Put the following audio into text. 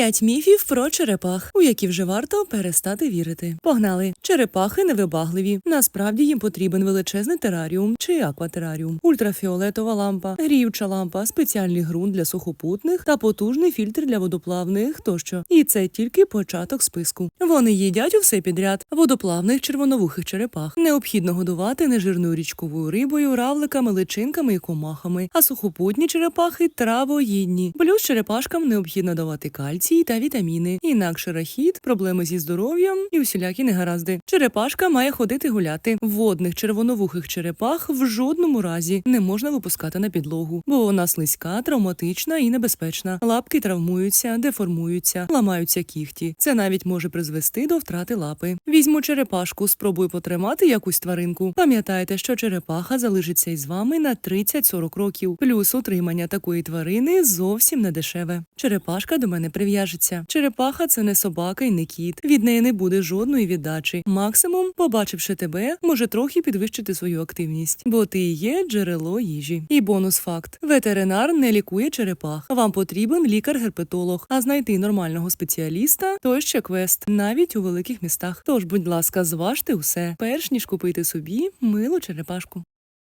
П'ять міфів про черепах, у які вже варто перестати вірити. Погнали! Черепахи невибагливі. Насправді їм потрібен величезний тераріум чи акватераріум, ультрафіолетова лампа, гріюча лампа, спеціальний ґрунт для сухопутних та потужний фільтр для водоплавних тощо. І це тільки початок списку. Вони їдять усе підряд. Водоплавних червоновухих черепах необхідно годувати нежирною річковою рибою, равликами, личинками і комахами, а сухопутні черепахи травоїдні. Плюс черепашкам необхідно давати кальцій та вітаміни. Інакше рахіт, проблеми зі здоров'ям і усілякі негаразди. Черепашка має ходити гуляти. Водних червоновухих черепах в жодному разі не можна випускати на підлогу, бо вона слизька, травматична і небезпечна. Лапки травмуються, деформуються, ламаються кіхті. Це навіть може призвести до втрати лапи. Візьму черепашку, спробуй потримати якусь тваринку. Пам'ятайте, що черепаха залишиться із вами на 30-40 років. Плюс утримання такої тварини зовсім не дешеве. Черепашка до мене прив'яжеться. Черепаха це не собака і не кіт. Від неї не буде жодної віддачі. Максимум, побачивши тебе, може трохи підвищити свою активність, бо ти є джерело їжі. І бонус факт: ветеринар не лікує черепах. Вам потрібен лікар-герпетолог, а знайти нормального спеціаліста то ще квест, навіть у великих містах. Тож, будь ласка, зважте усе, перш ніж купити собі милу черепашку.